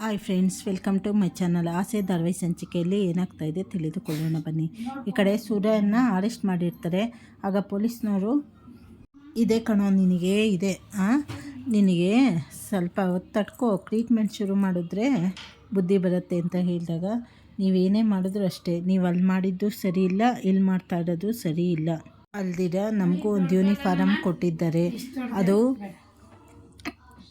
Hi friends welcome to my channel ಆಸೆ, ಧಾರವಾಹಿ ಸಂಚಿಕೆಯಲ್ಲಿ ಏನಾಗ್ತಾ ಇದೆ ತಿಳಿದುಕೊಳ್ಳೋಣ ಬನ್ನಿ. ಈ ಕಡೆ ಸೂರ್ಯನ ಅರೆಸ್ಟ್ ಮಾಡಿರ್ತಾರೆ. ಆಗ ಪೊಲೀಸ್ನವರು, ಇದೆ ಕಣೋ, ನಿನಗೆ ಇದೆ. ಹಾಂ ನಿನಗೆ ಸ್ವಲ್ಪ ತಟ್ಕೋ ತಡ್ಕೋ. ಟ್ರೀಟ್ಮೆಂಟ್ ಶುರು ಮಾಡಿದ್ರೆ ಬುದ್ಧಿ ಬರುತ್ತೆ ಅಂತ ಹೇಳಿದಾಗ, ನೀವೇನೇ ಮಾಡಿದ್ರು ಅಷ್ಟೇ. ನೀವು ಅಲ್ಲಿ ಮಾಡಿದ್ದು ಸರಿ ಇಲ್ಲ. ಇಲ್ಲಿ ಮಾಡ್ತಾ ಇರೋದು ಸರಿ ಇಲ್ಲ. ಅಲ್ದಿರ ನಮಗೂ ಒಂದು ಯೂನಿಫಾರಮ್ ಕೊಟ್ಟಿದ್ದಾರೆ. ಅದು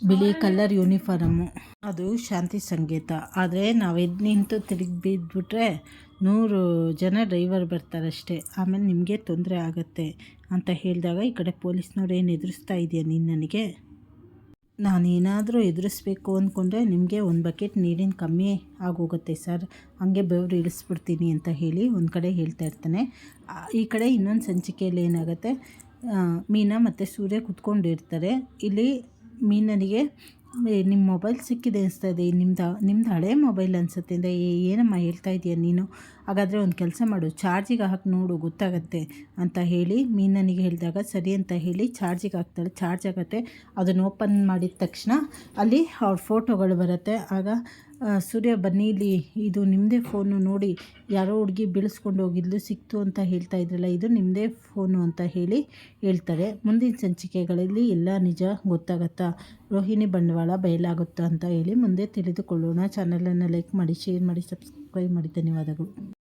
ಬಿಳಿ ಕಲರ್ ಯೂನಿಫಾರಮ್ಮು ಅದು ಶಾಂತಿ ಸಂಗೀತ ಆದರೆ ನಾವು ಎದ್ದು ನಿಂತು ತಿರುಗಿ ಬಿದ್ದುಬಿಟ್ರೆ ನೂರು ಜನ ಡ್ರೈವರ್ ಬರ್ತಾರಷ್ಟೇ. ಆಮೇಲೆ ನಿಮಗೆ ತೊಂದರೆ ಆಗುತ್ತೆ ಅಂತ ಹೇಳಿದಾಗ ಈ ಕಡೆ ಪೊಲೀಸ್ನವ್ರು ಏನು ಎದುರಿಸ್ತಾ ಇದೆಯಾ ನೀನು ನನಗೆ? ನಾನೇನಾದರೂ ಎದುರಿಸ್ಬೇಕು ಅಂದ್ಕೊಂಡ್ರೆ ನಿಮಗೆ ಒಂದು ಬಕೆಟ್ ನೀರಿನ ಕಮ್ಮಿ ಆಗೋಗುತ್ತೆ ಸರ್. ಹಾಗೆ ಬೆವರು ಇಳಿಸ್ಬಿಡ್ತೀನಿ ಅಂತ ಹೇಳಿ ಒಂದು ಕಡೆ ಹೇಳ್ತಾ ಇರ್ತಾನೆ. ಈ ಕಡೆ ಇನ್ನೊಂದು ಸಂಚಿಕೆಯಲ್ಲಿ ಏನಾಗುತ್ತೆ ಮೀನಾ ಮತ್ತು ಸೂರ್ಯ ಕುತ್ಕೊಂಡಿರ್ತಾರೆ. ಇಲ್ಲಿ ಮೀನನಿಗೆ ನಿಮ್ಮ ಮೊಬೈಲ್ ಸಿಕ್ಕಿದೆ ಅನಿಸ್ತಾ ಇದೆ ನಿಮ್ದು ನಿಮ್ದು ಹಳೆ ಮೊಬೈಲ್ ಅನಿಸುತ್ತೆ ಅಂದರೆ ಏನಮ್ಮ ಹೇಳ್ತಾ ಇದೀಯ ನೀನು? ಹಾಗಾದರೆ ಒಂದು ಕೆಲಸ ಮಾಡು. ಚಾರ್ಜಿಗೆ ಹಾಕಿ ನೋಡು, ಗೊತ್ತಾಗತ್ತೆ ಅಂತ ಹೇಳಿ ಮೀನನಿಗೆ ಹೇಳಿದಾಗ, ಸರಿ ಅಂತ ಹೇಳಿ ಚಾರ್ಜಿಗೆ ಹಾಕ್ತಾಳೆ. ಚಾರ್ಜ್ ಆಗುತ್ತೆ. ಅದನ್ನು ಓಪನ್ ಮಾಡಿದ ತಕ್ಷಣ ಅಲ್ಲಿ ಅವ್ರ ಫೋಟೋಗಳು ಬರುತ್ತೆ. ಆಗ ಸೂರ್ಯ, ಬನ್ನಿ ಇಲ್ಲಿ. ಇದು ನಿಮ್ಮದೇ ಫೋನು ನೋಡಿ ಯಾರೋ ಹುಡುಗಿ ಬೆಳೆಸ್ಕೊಂಡು ಹೋಗಿದ್ಲು, ಸಿಕ್ತು ಅಂತ ಹೇಳ್ತಾ ಇದ್ರಲ್ಲ, ಇದು ನಿಮ್ಮದೇ ಫೋನು ಅಂತ ಹೇಳಿ ಹೇಳ್ತಾರೆ. ಮುಂದಿನ ಸಂಚಿಕೆಗಳಲ್ಲಿ ಎಲ್ಲ ನಿಜ ಗೊತ್ತಾಗತ್ತಾ? ರೋಹಿಣಿ ಬಂಡವಾಳ ಬಯಲಾಗುತ್ತಾ ಅಂತ ಹೇಳಿ ಮುಂದೆ ತಿಳಿದುಕೊಳ್ಳೋಣ. ಚಾನಲನ್ನು ಲೈಕ್ ಮಾಡಿ ಶೇರ್ ಮಾಡಿ ಸಬ್ಸ್ಕ್ರೈಬ್ ಮಾಡಿ. ಧನ್ಯವಾದಗಳು.